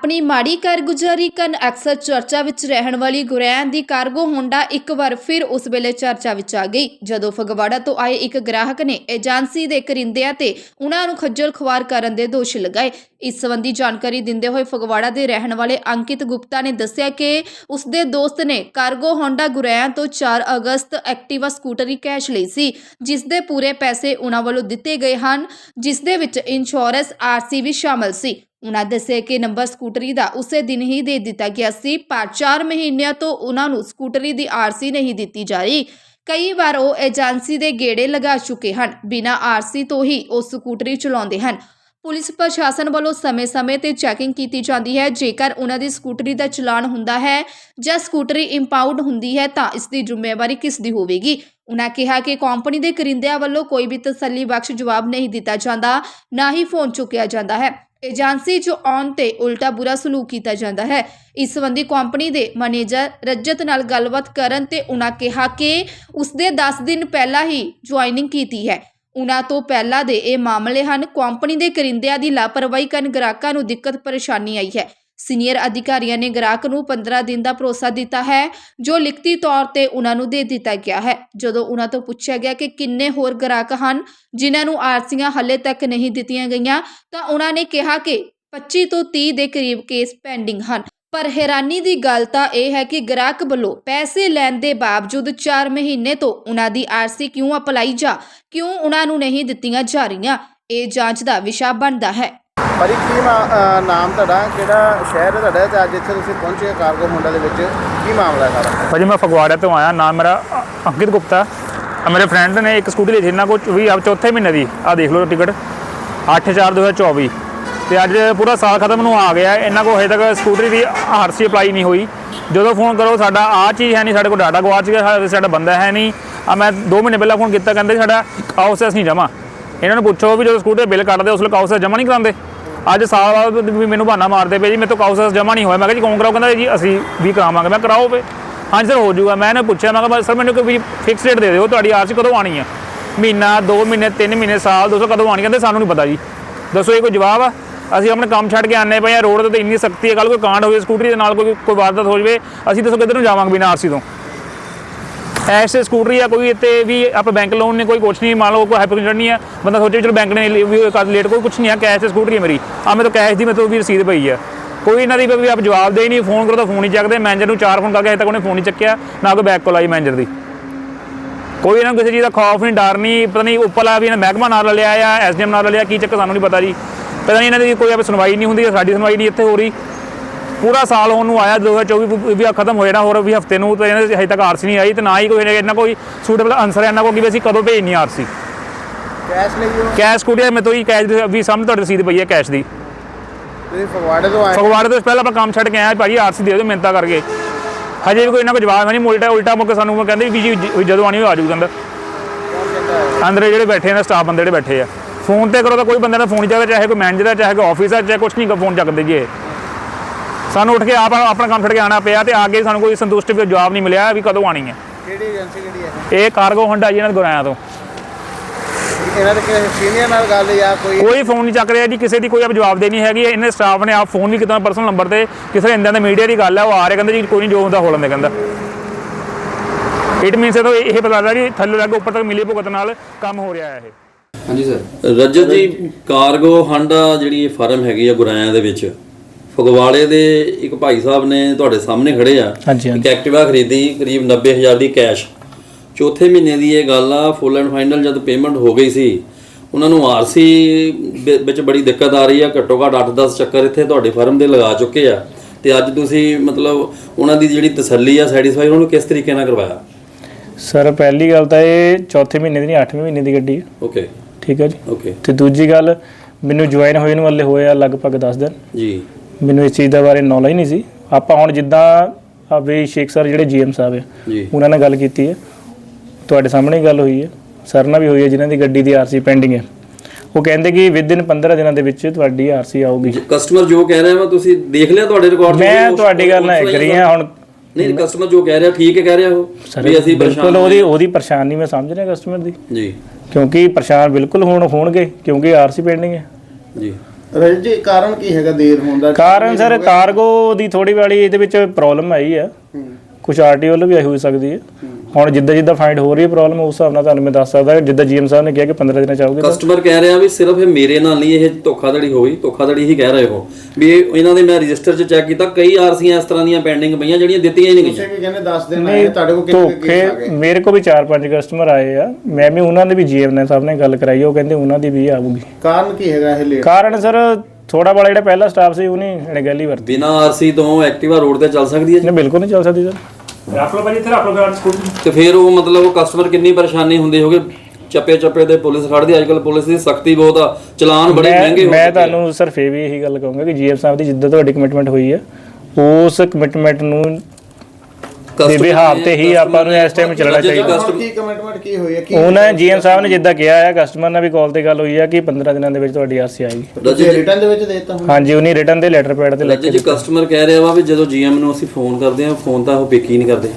ਆਪਣੀ ਮਾੜੀ ਕਾਰਗੁਜ਼ਾਰੀ ਕਾਰਨ ਅਕਸਰ ਚਰਚਾ ਵਿੱਚ ਰਹਿਣ ਵਾਲੀ ਗੁਰੈਨ ਦੀ ਕਾਰਗੋ ਹੋਂਡਾ ਇੱਕ ਵਾਰ ਫਿਰ ਉਸ ਵੇਲੇ ਚਰਚਾ ਵਿੱਚ ਆ ਗਈ। ਜਦੋਂ ਫਗਵਾੜਾ ਤੋਂ ਆਏ ਇੱਕ ਗ੍ਰਾਹਕ ਨੇ ਏਜੰਸੀ ਦੇ ਕਰਿੰਦਿਆਂ ਤੇ ਉਹਨਾਂ ਨੂੰ ਖੱਜਲ ਖੁਆਰ ਕਰਨ ਦੇ ਦੋਸ਼ ਲਗਾਏ। ਇਸ ਸੰਬੰਧੀ ਜਾਣਕਾਰੀ ਦਿੰਦੇ ਹੋਏ ਫਗਵਾੜਾ ਦੇ ਰਹਿਣ ਵਾਲੇ ਅੰਕਿਤ ਗੁਪਤਾ ਨੇ ਦੱਸਿਆ ਕਿ ਉਸ ਦੇ ਦੋਸਤ ਨੇ ਕਾਰਗੋ ਹੋਂਡਾ ਗੁਰੈਨ ਤੋਂ 4 ਅਗਸਤ ਐਕਟਿਵਾ ਸਕੂਟਰੀ ਕੈਸ਼ ਲਈ ਸੀ, ਜਿਸ ਦੇ ਪੂਰੇ ਪੈਸੇ ਉਹਨਾਂ ਵੱਲੋਂ ਦਿੱਤੇ ਗਏ ਹਨ, ਜਿਸ ਦੇ ਵਿੱਚ ਇੰਸ਼ੋਰੈਂਸ ਆਰਸੀ ਵੀ ਸ਼ਾਮਲ ਸੀ। ਉਹਨਾਂ ਦੱਸਿਆ ਕਿ ਨੰਬਰ ਸਕੂਟਰੀ ਦਾ ਉਸੇ ਦਿਨ ਹੀ ਦੇ ਦਿੱਤਾ ਗਿਆ ਸੀ, ਪਰ 4 ਮਹੀਨਿਆਂ ਤੋਂ ਉਹਨਾਂ ਨੂੰ ਸਕੂਟਰੀ ਦੀ ਆਰਸੀ ਨਹੀਂ ਦਿੱਤੀ ਜਾ ਰਹੀ। ਕਈ ਵਾਰ ਉਹ ਏਜੰਸੀ ਦੇ ਗੇੜੇ ਲਗਾ ਚੁੱਕੇ ਹਨ, ਬਿਨਾਂ ਆਰਸੀ ਤੋਂ ਹੀ ਉਹ ਸਕੂਟਰੀ ਚਲਾਉਂਦੇ ਹਨ। ਪੁਲਿਸ ਪ੍ਰਸ਼ਾਸਨ ਵੱਲੋਂ ਸਮੇਂ-ਸਮੇਂ ਤੇ ਚੈਕਿੰਗ ਕੀਤੀ ਜਾਂਦੀ ਹੈ, ਜੇਕਰ ਉਹਨਾਂ ਦੀ ਸਕੂਟਰੀ ਦਾ ਚਲਾਨ ਹੁੰਦਾ ਹੈ ਜਾਂ ਸਕੂਟਰੀ ਇੰਪਾਊਂਡ ਹੁੰਦੀ ਹੈ, ਤਾਂ ਇਸ ਦੀ ਜ਼ਿੰਮੇਵਾਰੀ ਕਿਸ ਦੀ ਹੋਵੇਗੀ? ਉਹਨਾਂ ਕਿਹਾ ਕਿ ਕੰਪਨੀ ਦੇ ਕਰਿੰਦਿਆਂ ਵੱਲੋਂ ਕੋਈ ਵੀ ਤਸੱਲੀ ਬਖਸ਼ ਜਵਾਬ ਨਹੀਂ ਦਿੱਤਾ ਜਾਂਦਾ, ਨਾ ਹੀ ਫੋਨ ਚੁੱਕਿਆ ਜਾਂਦਾ ਹੈ। ਏਜੰਸੀ ਜੋ ਆਉਣ ਤੇ ਉਲਟਾ ਬੁਰਾ ਸਲੂਕ ਕੀਤਾ ਜਾਂਦਾ ਹੈ। ਇਸ ਸੰਬੰਧੀ ਕੰਪਨੀ ਦੇ ਮੈਨੇਜਰ ਰਜਤ ਨਾਲ ਗੱਲਬਾਤ ਕਰਨ ਤੇ ਉਹਨਾਂ ਕਿਹਾ ਕਿ ਉਸਦੇ 10 ਦਿਨ ਪਹਿਲਾਂ ਹੀ ਜੁਆਇਨਿੰਗ ਕੀਤੀ ਹੈ। ਉਹਨਾਂ ਤੋਂ ਪਹਿਲਾਂ ਦੇ ਇਹ ਮਾਮਲੇ ਹਨ, ਕੰਪਨੀ ਦੇ ਕਰਿੰਦਿਆਂ ਦੀ ਲਾਪਰਵਾਹੀ ਕਾਰਨ ਗ੍ਰਾਹਕਾਂ ਨੂੰ ਦਿੱਕਤ ਪਰੇਸ਼ਾਨੀ ਆਈ ਹੈ। ਸੀਨੀਅਰ ਅਧਿਕਾਰੀਆਂ ਨੇ ਗ੍ਰਾਹਕ ਨੂੰ 15 ਦਿਨ ਦਾ ਭਰੋਸਾ ਦਿੱਤਾ ਹੈ, ਜੋ ਲਿਖਤੀ ਤੌਰ ਤੇ ਉਹਨਾਂ ਨੂੰ ਦੇ ਦਿੱਤਾ ਗਿਆ ਹੈ। ਜਦੋਂ ਉਹਨਾਂ ਤੋਂ ਪੁੱਛਿਆ ਗਿਆ ਕਿ ਕਿੰਨੇ ਹੋਰ ਗ੍ਰਾਹਕ ਹਨ, ਜਿਨ੍ਹਾਂ ਨੂੰ ਆਰਸੀਆਂ ਹੱਲੇ ਤੱਕ ਨਹੀਂ ਦਿੱਤੀਆਂ ਗਈਆਂ, ਤਾਂ ਉਹਨਾਂ ਨੇ ਕਿਹਾ ਕਿ 25 ਤੋਂ 30 ਦੇ ਕਰੀਬ ਕੇਸ ਪੈਂਡਿੰਗ ਹਨ। ਪਰ ਹੈਰਾਨੀ ਦੀ ਗੱਲ ਤਾਂ ਇਹ ਹੈ ਕਿ ਗ੍ਰਾਹਕ ਵੱਲੋਂ ਪੈਸੇ ਲੈਣ ਦੇ ਬਾਵਜੂਦ 4 ਮਹੀਨੇ ਤੋਂ ਉਹਨਾਂ ਦੀ ਆਰਸੀ ਕਿਉਂ ਅਪਲਾਈ ਜਾ ਕਿਉਂ ਉਹਨਾਂ ਨੂੰ ਨਹੀਂ ਦਿੱਤੀਆਂ ਜਾ ਰਹੀਆਂ, ਇਹ ਜਾਂਚ ਦਾ ਵਿਸ਼ਾ ਬਣਦਾ ਹੈ। ਭਾਜੀ, ਕੀ ਮਾ- ਅਹ ਨਾਮ ਤੁਹਾਡਾ? ਕਿਹੜਾ ਸ਼ਹਿਰ ਹੈ ਤੁਹਾਡਾ? ਤੇ ਅੱਜ ਇੱਥੇ ਤੁਸੀਂ ਪਹੁੰਚੇ ਕਾਰਗੋ ਮੁੰਡਾ ਦੇ ਵਿੱਚ। ਕੀ ਮਾਮਲਾ ਹੈ ਸਾਰਾ? ਭਾਜੀ, ਮੈਂ ਫਗਵਾੜਾ ਤੋਂ ਆਇਆ। ਨਾਮ ਮੇਰਾ ਅ- ਅੰਕਿਤ ਗੁਪਤਾ। ਆ ਮੇਰੇ ਫਰੈਂਡ ਨੇ ਇੱਕ ਸਕੂਟੀ ਲਈ ਸੀ, ਇਹਨਾਂ ਕੋਲ ਵੀ ਆ ਚੌਥੇ ਮਹੀਨੇ ਦੀ। ਆ ਦੇਖ ਲਓ ਟਿਕਟ 8/4/2024 ਤੇ ਅੱਜ ਪੂਰਾ ਸਾਲ ਖਤਮ ਨੂੰ ਆ ਗਿਆ। ਇਹਨਾਂ ਕੋਲ ਹਜੇ ਤੱਕ ਸਕੂਟਰੀ ਦੀ ਆਰਸੀ ਅਪਲਾਈ ਨਹੀਂ ਹੋਈ। ਜਦੋਂ ਫੋਨ ਕਰੋ, ਸਾਡਾ ਆ ਚੀਜ਼ ਹੈ ਨਹੀਂ, ਸਾਡੇ ਕੋਲ ਡਾਟਾ ਗਵਾਚ ਗਿਆ ਸਾ- ਸਾਡਾ ਬੰਦਾ ਹੈ ਨਹੀਂ। ਆ ਮੈਂ 2 ਮਹੀਨੇ ਪਹਿਲਾਂ ਫੋਨ ਕੀਤਾ, ਕਹਿੰਦੇ ਸਾਡਾ ਕਾਉਸਸ ਨਹੀਂ ਜਮਾ ਇਹਨਾਂ ਨੂੰ ਪੁੱਛੋ ਵੀ ਜਦੋਂ ਸਕੂਟਰ ਬਿੱਲ ਕੱਟਦੇ, ਉਸ ਵੇਲੇ ਕਾਉਸਸ ਜਮਾ ਨਹੀਂ ਕਰਾਉਂਦੇ। ਅੱਜ ਸਾਲ ਬਾਅਦ ਵੀ ਮੈਨੂੰ ਬਹਾਨਾ ਮਾਰਦੇ ਪਏ ਜੀ, ਮੇਰੇ ਤੋਂ ਕਾਉਸਸ ਜਮ੍ਹਾਂ ਨਹੀਂ ਹੋਇਆ। ਮੈਂ ਕਿਹਾ ਜੀ, ਕੌਣ ਕਰਾਓ ਕਹਿੰਦਾ ਜੀ, ਅਸੀਂ ਵੀ ਕਰਾਵਾਂਗੇ। ਮੈਂ ਕਰਾਓ ਵੇ ਹਾਂਜੀ ਸਰ, ਹੋ ਜਾਊਗਾ। ਮੈਂ ਇਹਨੇ ਪੁੱਛਿਆ, ਮੈਂ ਕਿਹਾ ਸਰ, ਮੈਨੂੰ ਕੋਈ ਫਿਕਸ ਰੇਟ ਦੇ ਦਿਓ। ਤੁਹਾਡੀ ਆਰਸੀ ਕਦੋਂ ਆਣੀ ਹੈ ਮਹੀਨਾ 2 ਮਹੀਨੇ 3 ਮਹੀਨੇ, ਸਾਲ ਦੱਸੋ ਕਦੋਂ ਆਣੀ ਕਹਿੰਦੇ ਸਾਨੂੰ ਨਹੀਂ ਪਤਾ ਜੀ। ਦੱਸੋ, ਇਹ ਕੋਈ ਜਵਾਬ ਆ? ਅਸੀਂ ਆਪਣੇ ਕੰਮ ਛੱਡ ਕੇ ਆਨੇ ਪਏ ਆ। ਰੋਡ ਤੇ ਇੰਨੀ ਸਖਤੀ ਹੈ ਕੱਲ ਕੋਈ ਕਾਂਡ ਹੋਵੇ, ਸਕੂਟਰੀ ਦੇ ਨਾਲ ਕੋਈ ਕੋਈ ਵਾਰਦਾਤ ਹੋ ਜਾਵੇ, ਅਸੀਂ ਦੱਸੋ ਕਿੱਧਰ ਨੂੰ ਜਾਵਾਂਗੇ ਬਿਨਾਂ ਆਰਸੀ ਤੋਂ? ਐਸੇ ਸਕੂਟਰੀ ਆ, ਕੋਈ ਇੱਥੇ ਵੀ ਆਪਾਂ ਬੈਂਕ ਲੋਨ ਨੇ, ਕੋਈ ਕੁਛ ਨਹੀਂ, ਮੰਨ ਲਓ ਕੋਈ ਹਾਈਪਰ ਨਹੀਂ ਆ, ਬੰਦਾ ਸੋਚੇ ਚਲੋ ਬੈਂਕ ਨੇ ਵੀ ਕਰ ਲੇਟ ਕੋਈ ਕੁਛ ਨਹੀਂ ਆ ਕੈਸ਼ ਤੇ ਸਕੂਟਰੀ ਹੈ ਮੇਰੀ। ਆ ਮੇਰੇ ਤੋਂ ਕੈਸ਼ ਦੀ ਮੇਰੇ ਤੋਂ ਵੀ ਰਸੀਦ ਪਈ ਆ। ਕੋਈ ਇਹਨਾਂ ਦੀ ਵੀ ਆਪ ਜਵਾਬ ਦੇ ਹੀ ਨਹੀਂ ਫੋਨ ਕਰੋ ਤਾਂ ਫੋਨ ਹੀ ਚੱਕਦੇ ਮੈਨੇਜਰ ਨੂੰ ਚਾਰ ਫੋਨ ਕਰਕੇ ਅਜੇ ਤੱਕ ਉਹਨੇ ਫੋਨ ਨਹੀਂ ਚੱਕਿਆ, ਨਾ ਕੋਈ ਬੈਕ ਕਾਲ ਆਈ ਮੈਨੇਜਰ ਦੀ। ਕੋਈ ਇਹਨਾਂ ਨੂੰ ਕਿਸੇ ਚੀਜ਼ ਦਾ ਖੌਫ ਨਹੀਂ, ਡਰ ਨਹੀਂ, ਪਤਾ ਨਹੀਂ ਉੱਪਰਲਾ ਵੀ ਇਹਨਾਂ ਮਹਿਕਮਾ ਨਾਲ ਲਿਆ ਆ ਐਸਡੀਐਮ ਨਾਲ ਲਿਆ ਕੀ ਚੱਕਰ ਸਾਨੂੰ ਨਹੀਂ ਪਤਾ ਜੀ। ਪਤਾ ਨਹੀਂ ਇਹਨਾਂ ਦੀ ਕੋਈ ਆਪ ਸੁਣਵਾਈ ਨਹੀਂ ਹੁੰਦੀ, ਸਾਡੀ ਸੁਣਵਾਈ ਨਹੀਂ ਇੱਥੇ ਹੋ ਰਹੀ। ਪੂਰਾ ਸਾਲ ਉਹਨੂੰ ਆਇਆ 2024 ਵੀ- ਖਤਮ ਹੋਏ ਨਾ ਹੋਰ ਵੀ ਹਫ਼ਤੇ ਨੂੰ ਤੇ ਇਹਨਾਂ ਦੀ ਹਜੇ ਤੱਕ ਆਰਸੀ ਨਹੀਂ ਆਈ ਤੇ ਨਾ ਹੀ ਕੋਈ ਇਹਨਾਂ ਕੋਈ ਸੂਟੇਬਲ ਆਨਸਰ ਇਹਨਾਂ ਕੋਲ ਕਿ ਅਸੀਂ ਕਦੋਂ ਭੇਜਣੀ ਆਰਸੀ। ਕੈਸ਼ ਲਈ ਹੋ ਕੈਸ਼ ਸਕੂਟੀ ਮੈਂ ਤੋਂ ਹੀ ਕੈਸ਼ ਵੀ ਸਾਹਮਣੇ ਤੁਹਾਡੀ ਰਸੀਦ ਪਈ ਹੈ ਕੈਸ਼ ਦੀ। ਫਗਵਾੜੇ ਤੋਂ ਆਏ? ਫਗਵਾੜੇ ਤੋਂ ਪਹਿਲਾਂ ਆਪਾਂ ਕੰਮ ਛੱਡ ਕੇ ਆਏ ਭਾਜੀ ਆਰਸੀ ਦੇ ਦਿਓ ਮਿੰਤਾ ਕਰਕੇ। ਹਜੇ ਵੀ ਕੋਈ ਇਹਨਾਂ ਕੋਲ ਜਵਾਬ ਹੈ ਨਹੀਂ ਉਲਟਾ ਉਲਟਾ ਮੁੱਕ ਸਾਨੂੰ ਉਹ ਕਹਿੰਦੇ ਵੀ ਜੀ ਜ- ਜਦੋਂ ਆਣੀ ਹੋ ਆ ਕਹਿੰਦਾ। ਹੈ? ਅੰਦਰ ਜਿਹੜੇ ਬੈਠੇ ਨੇ ਸਟਾਫ ਬੰਦੇ ਜਿਹੜੇ ਬੈਠੇ ਆ। ਫੋਨ ਤੇ ਕਰੋ ਤਾਂ ਕੋਈ ਬੰਦੇ ਦਾ ਫੋਨ ਚੱਕਦਾ ਚਾਹੇ ਕੋਈ ਮੈਨੇਜਰ ਹੈ ਚਾਹੇ ਕੋਈ ਆਫਿਸ ਹੈ ਚਾਹੇ ਕੁਛ ਨਹੀਂ ਫੋਨ ਚੱਕਦੇ ਜੀ ਇਹ। ਸਾਨੂੰ ਉੱਠ ਕੇ ਆਪ ਆਪਣਾ ਕੰਮ ਛੱਡ ਕੇ ਆਣਾ ਪਿਆ ਤੇ ਅੱਗੇ ਸਾਨੂੰ ਕੋਈ ਸੰਤੁਸ਼ਟ ਵੀ ਜਵਾਬ ਨਹੀਂ ਮਿਲਿਆ ਵੀ ਕਦੋਂ ਆਣੀ ਹੈ। ਕਿਹੜੀ ਏਜੰਸੀ ਕਿਹੜੀ ਹੈ? ਇਹ ਕਾਰਗੋ ਹੋਂਡਾ ਜੀ ਇਹਨਾਂ ਦੇ ਗੁਰਾਇਆ ਤੋਂ। ਇਹਨਾਂ ਦੇ ਕਿਸੇ ਸੀਨੀਅਰ ਨਾਲ ਗੱਲ ਜਾਂ ਕੋਈ ਕੋਈ ਫੋਨ ਨਹੀਂ ਚੱਕ ਰਿਹਾ ਜੀ ਕਿਸੇ ਦੀ ਕੋਈ ਆਪ ਜਵਾਬ ਦੇਣੀ ਹੈਗੀ। ਇਹਨੇ ਸਟਾਫ ਨੇ ਆਪ ਫੋਨ ਵੀ ਕੀਤਾ ਪਰਸਨਲ ਨੰਬਰ ਤੇ। ਕਿਸੇ ਇੰਦਾਂ ਦੇ ਮੀਡੀਆ ਦੀ ਗੱਲ ਹੈ ਉਹ ਆ ਰਹੇ ਕਹਿੰਦੇ ਜੀ ਕੋਈ ਨਹੀਂ ਜੋ ਹੁੰਦਾ ਹੋ ਲੈਂਦੇ ਕਹਿੰਦਾ। ਇਟ ਮੀਨਸ ਇਹ ਤਾਂ ਇਹ ਪਤਾ ਲੱਗਦਾ ਜੀ ਥੱਲੇ ਲੱਗ ਉੱਪਰ ਤੱਕ ਮਿਲੀ ਭੁਗਤ ਨਾਲ ਕੰਮ ਹੋ ਰਿਹਾ ਹੈ ਇਹ। ਹਾਂਜੀ ਸਰ। ਰਜਤ ਜੀ ਕਾਰਗੋ ਹਾਂਡਾ ਜਿਹੜੀ ਇਹ ਫਾਰਮ ਹੈਗੀ ਆ ਗੁਰਾਇਆਂ ਦੇ ਵਿੱਚ ਫਗਵਾੜੇ ਦੇ ਇੱਕ ਭਾਈ ਸਾਹਿਬ ਨੇ ਤੁਹਾਡੇ ਸਾਹਮਣੇ ਖੜੇ ਆ। ਹਾਂਜੀ, ਇੱਕ ਐਕਟਿਵਾ ਖਰੀਦੀ ਕਰੀਬ 90000 ਦੀ ਕੈਸ਼। ਚੌਥੇ ਮਹੀਨੇ ਦੀ ਇਹ ਗੱਲ ਆ ਫੁੱਲ ਐਂਡ ਫਾਈਨਲ ਜਦ ਪੇਮੈਂਟ ਹੋ ਗਈ ਸੀ ਉਹਨਾਂ ਨੂੰ ਆਰਸੀ ਵਿੱਚ ਬੜੀ ਦਿੱਕਤ ਆ ਰਹੀ ਆ। ਘੱਟੋ ਘੱਟ 8-10 ਚੱਕਰ ਇੱਥੇ ਤੁਹਾਡੇ ਫਰਮ ਦੇ ਲਗਾ ਚੁੱਕੇ ਆ। ਤੇ ਅੱਜ ਤੁਸੀਂ ਮਤਲਬ ਉਹਨਾਂ ਦੀ ਜਿਹੜੀ ਤਸੱਲੀ ਆ ਸੈਟੀਸਫਾਈ ਉਹਨਾਂ ਨੂੰ ਕਿਸ ਤਰੀਕੇ ਨਾਲ ਕਰਵਾਇਆ? ਸਰ ਪਹਿਲੀ ਗੱਲ ਤਾਂ ਇਹ ਚੌਥੇ ਮਹੀਨੇ ਦੀ ਨਹੀਂ 8ਵੇਂ ਮਹੀਨੇ ਦੀ ਗੱਡੀ ਹੈ ਓਕੇ ਠੀਕ ਹੈ ਜੀ। ਓਕੇ ਤੇ ਦੂਜੀ ਗੱਲ ਮੈਨੂੰ ਜੁਆਇਨ ਹੋਏ ਨੂੰ ਹਲੇ ਹੋਇਆ ਲਗਭਗ 10 ਦਿਨ। ਜੀ। ਮੈਨੂੰ ਇਸ ਚੀਜ਼ ਦਾ ਬਾਰੇ ਨੌਲੇਜ ਨਹੀਂ ਸੀ। ਆਪਾਂ ਹੁਣ ਜਿੱਦਾਂ ਵੀ ਸ਼ੇਖ ਸਰ ਜਿਹੜੇ ਜੀਐਮ ਸਾਹਿਬ ਆ ਜੀ। ਉਹਨਾਂ ਨਾਲ ਗੱਲ ਕੀਤੀ ਹੈ। ਤੁਹਾਡੇ ਸਾਹਮਣੇ ਗੱਲ ਹੋਈ ਹੈ। ਸਰ ਨਾਲ ਵੀ ਹੋਈ ਹੈ ਜਿਨ੍ਹਾਂ ਦੀ ਗੱਡੀ ਦੀ ਆਰਸੀ ਪੈਂਡਿੰਗ ਹੈ। ਉਹ ਕਹਿੰਦੇ ਕਿ ਵਿਦਿਨ 15 ਦਿਨਾਂ ਦੇ ਵਿੱਚ ਤੁਹਾਡੀ ਆਰਸੀ ਆਊਗੀ। ਕਸਟਮਰ ਜੋ ਕਹਿ ਰਿਹਾ ਵਾ ਤੁਸੀਂ ਦੇਖ ਲਿਆ ਤੁਹਾਡੇ ਰਿਕਾਰਡ ਮੈਂ ਤੁਹਾਡੀ ਗੱਲ ਨਾਲ ਐਗਰੀ ਹਾਂ ਹੁਣ ਨਹੀਂ ਕਸਟਮਰ ਜੋ ਕਹਿ ਰਿਹਾ ਠੀਕ ਹੈ ਕਹਿ ਰਿਹਾ ਉਹ। ਵੀ ਅਸੀਂ ਬਿਲਕੁਲ ਉਹਦੀ ਉਹਦੀ ਪਰੇਸ਼ਾਨੀ ਮੈਂ ਸਮਝ ਰਿਹਾ ਕਸਟਮਰ ਦੀ। ਜੀ। ਕਿਉਂਕਿ ਪਰੇਸ਼ਾਨ ਬਿਲਕੁਲ ਹੋਣ ਹੋਣਗੇ ਕਿਉਂਕਿ ਆਰਸੀ ਪੈਂਡਿੰਗ ਹੈ। ਜੀ। ਰਜਤ ਜੀ ਕਾਰਨ ਕੀ ਹੈਗਾ ਦੇਰ ਹੋਣ ਦਾ? ਕਾਰਨ ਸਰ ਕਾਰਗੋ ਦੀ ਥੋੜੀ ਵਾਲੀ ਇਹਦੇ ਵਿੱਚ ਪ੍ਰੋਬਲਮ ਆਈ ਆ। ਕੁਝ ਆਰਟੀਓ ਵੱਲੋਂ ਵੀ ਆਈ ਹੋ ਸਕਦੀ ਹੈ। ਹੁਣ ਜਿੱਦਾਂ ਜਿੱਦਾਂ ਫਾਈਂਡ ਹੋ ਰਹੀ ਹੈ ਪ੍ਰੋਬਲਮ ਉਸ ਹਿਸਾਬ ਨਾਲ ਤੁਹਾਨੂੰ ਮੈਂ ਦੱਸ ਸਕਦਾ ਜਿੱਦਾਂ ਜੀਐਮ ਸਾਹਿਬ ਨੇ ਕਿਹਾ ਕਿ 15 ਦਿਨਾਂ ਚ ਆਓਗੇ ਤਾਂ ਕਸਟਮਰ ਕਹਿ ਰਿਹਾ ਵੀ ਸਿਰਫ ਇਹ ਮੇਰੇ ਨਾਲ ਨਹੀਂ ਇਹ ਧੋਖਾਧੜੀ ਹੋਈ ਧੋਖਾਧੜੀ ਹੀ ਕਹਿ ਰਹੇ ਹੋ। ਵੀ ਇਹ ਇਹਨਾਂ ਦੇ ਮੈਂ ਰਜਿਸਟਰ 'ਚ ਚੈੱਕ ਕੀਤਾ ਕਈ ਆਰਸੀਆਂ ਇਸ ਤਰ੍ਹਾਂ ਦੀਆਂ ਪੈਂਡਿੰਗ ਪਈਆਂ ਜਿਹੜੀਆਂ ਦਿੱਤੀਆਂ ਹੀ ਨਹੀਂ ਤੁਸੀਂ ਗਈਆਂ। ਵੀ ਕਹਿੰਦੇ 10 ਦਿਨ ਆਏ ਤੁਹਾਡੇ ਕੋਲ ਕਿੰਨੇ ਕੇਸ ਆ ਧੋਖੇ ਗਏ? ਮੇਰੇ ਕੋਲ ਵੀ 4-5 ਕਸਟਮਰ ਆਏ ਆ। ਮੈਂ ਵੀ ਉਹਨਾਂ ਦੇ ਵੀ ਜੀਐਮ ਨੇ ਸਾਹਿਬ ਨੇ ਗੱਲ ਕਰਾਈ ਉਹ ਕਹਿੰਦੇ ਉਹਨਾਂ ਦੀ ਵੀ ਆਊਗੀ। ਕਾਰਨ ਕੀ ਹੈਗਾ ਇਹ ਲੇਟ ਕਾਰਨ ਸਰ ਥੋੜਾ ਬੜਾ ਜਿਹੜਾ ਪਹਿਲਾ ਸਟਾਫ ਸੀ ਉਹਨੇ ਅਣਗਹਿਲੀ ਵਰਤੀ। ਬਿਨਾਂ ਆਰਸੀ ਤੋਂ ਐਕਟਿਵਾ ਰੋਡ ਤੇ ਚੱਲ ਸਕਦੀ ਹੈ ਇਹਨੇ ਬਿਲਕੁਲ ਨਹੀਂ ਚੱਲ ਸਕਦੀ ਸਰ। ਰੱਖ ਲਓ ਭਾਜੀ ਇੱਥੇ ਰੱਖ ਲਓ ਗਾਰਡ ਸਕੂਲ ਤੇ ਫਿਰ ਉਹ ਮਤਲਬ ਉਹ ਕਸਟਮਰ ਕਿੰਨੀ ਪਰੇਸ਼ਾਨੀ ਹੁੰਦੇ ਹੋਗੇ ਚੱਪੇ ਚੱਪੇ ਤੇ ਪੁਲਿਸ ਖੜਦੀ ਅੱਜ ਕੱਲ ਪੁਲਿਸ ਦੀ ਸਖਤੀ ਬਹੁਤ ਆ। ਚਲਾਨ ਬੜੇ ਮਹਿੰਗੇ ਮੈਂ ਹੋ। ਤੁਹਾਨੂੰ ਸਰ ਫੇਰ ਵੀ ਇਹੀ ਗੱਲ ਕਹੂੰਗਾ ਕਿ ਜੀਐਮ ਸਾਹਿਬ ਦੀ ਜਿੱਦਾਂ ਤੁਹਾਡੀ ਕਮਿਟਮੈਂਟ ਹੋਈ ਹੈ ਉਸ ਕਮਿਟਮੈਂਟ ਨੂੰ ਦੇ ਬਿਹਾਵ ਨੇ- ਤੇ ਹੀ ਆਪਾਂ ਨੂੰ ਇਸ ਨੇ- ਚੱਲਣਾ ਚਾਹੀਦਾ। ਹੁਣ ਕੀ ਕਮਿਟਮੈਂਟ ਕੀ ਹੋਈ ਹੈ? ਕੀ ਉਹਨਾਂ ਜੀਐਮ ਸਾਹਿਬ ਨੇ ਜਿੱਦਾਂ ਕਿਹਾ ਹੈ ਕਸਟਮਰ ਨਾਲ ਵੀ ਕਾਲ ਤੇ ਗੱਲ ਹੋਈ ਹੈ ਕਿ 15 ਦਿਨਾਂ ਦੇ ਵਿੱਚ ਤੁਹਾਡੀ ਆਰਸੀ ਆਏਗੀ ਤੁਸੀਂ ਰਿਟਰਨ ਦੇ ਵਿੱਚ ਦੇਤਾ ਹੁਣ। ਹਾਂਜੀ ਉਹਨੇ ਰਿਟਰਨ ਤੇ ਲੈਟਰ ਪੈਡ ਤੇ ਲਿਖ ਰਜਤ ਜੀ ਕਸਟਮਰ ਕਹਿ ਰਿਹਾ ਵਾ ਵੀ ਜਦੋਂ ਜੀਐਮ ਨੂੰ ਅਸੀਂ ਫੋਨ ਕਰਦੇ ਆ ਫੋਨ ਤਾਂ ਉਹ ਪਿਕ ਹੀ ਨਹੀਂ ਕਰਦੇ।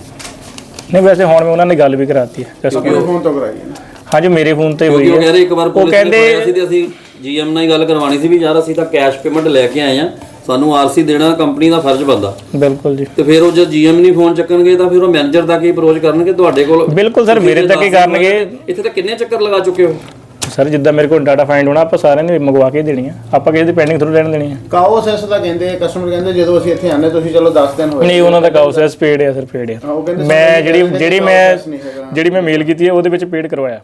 ਨਹੀਂ ਵੈਸੇ ਹੁਣ ਮੈਂ ਉਹਨਾਂ ਨੇ ਗੱਲ ਵੀ ਕਰਾਤੀ ਹੈ ਕਿਉਂ ਫੋਨ ਤੋਂ ਕਰਾਈ ਹੈ ਹਾਂਜੀ ਮੇਰੇ ਫੋਨ ਤੇ ਕਿਉਂਕਿ ਹੋਈ ਉਹ ਹੈ। ਕਹਿ ਰਹੇ ਇੱਕ ਵਾਰ ਉਹ ਪੁਲਿਸ ਨੇ ਕਹਿੰਦੇ ਫੜਿਆ ਸੀ ਤੇ ਅਸੀਂ ਜੀਐਮ ਨਾਲ ਹੀ ਗੱਲ ਕਰਵਾਣੀ ਸੀ ਵੀ ਯਾਰ ਅਸੀਂ ਤਾਂ ਕੈਸ਼ ਪੇਮੈਂਟ ਲੈ ਕੇ ਆਏ ਆ ਸਾਨੂੰ ਆਰਸੀ ਦੇਣਾ ਕੰਪਨੀ ਦਾ ਫਰਜ਼ ਬੰਦਾ ਬਿਲਕੁਲ ਜੀ। ਤੇ ਫਿਰ ਉਹ ਜੇ ਜੀਐਮ ਨਹੀਂ ਫੋਨ ਚੱਕਣਗੇ ਤਾਂ ਫਿਰ ਉਹ ਮੈਨੇਜਰ ਤੱਕ ਹੀ ਅਪਰੋਚ ਕਰਨਗੇ? ਤੁਹਾਡੇ ਕੋਲ ਬਿਲਕੁਲ ਸਰ ਮੇਰੇ ਤੱਕ ਹੀ ਕਰਨਗੇ। ਇੱਥੇ ਤਾਂ ਕਿੰਨੇ ਚੱਕਰ ਲਗਾ ਚੁੱਕੇ ਹੋ? ਸਰ ਜਿੱਦਾਂ ਮੇਰੇ ਕੋਲ ਡਾਟਾ ਫਾਈਂਡ ਹੋਣਾ ਆਪਾਂ ਸਾਰਿਆਂ ਨੇ ਮੰਗਵਾ ਕੇ ਦੇਣੀ ਆ। ਆਪਾਂ ਕਿਸੇ ਦੀ ਪੈਂਡਿੰਗ ਥੋੜਾ ਰਹਿਣ ਦੇਣੀ ਆ। ਕਾਓ ਸੈਸ ਦਾ ਕਹਿੰਦੇ ਕਸਟਮਰ ਕਹਿੰਦੇ ਜਦੋਂ ਅਸੀਂ ਇੱਥੇ ਆਨੇ ਤੁਸੀਂ ਚਲੋ 10 ਦਿਨ ਹੋਏ। ਨਹੀਂ ਉਹਨਾਂ ਦਾ ਕਾਉਸੈਸ ਪੇਡ ਆ ਸਰ ਪੇਡ ਆ। ਮੈਂ ਜਿਹੜੀ ਜਿਹੜੀ ਕਿ ਮੈਂ। ਜਿਹੜੀ ਮੈਂ ਮੇਲ ਕੀਤੀ ਹੈ ਉਹਦੇ ਵਿੱਚ ਪੇਡ ਕਰਵਾਇਆ।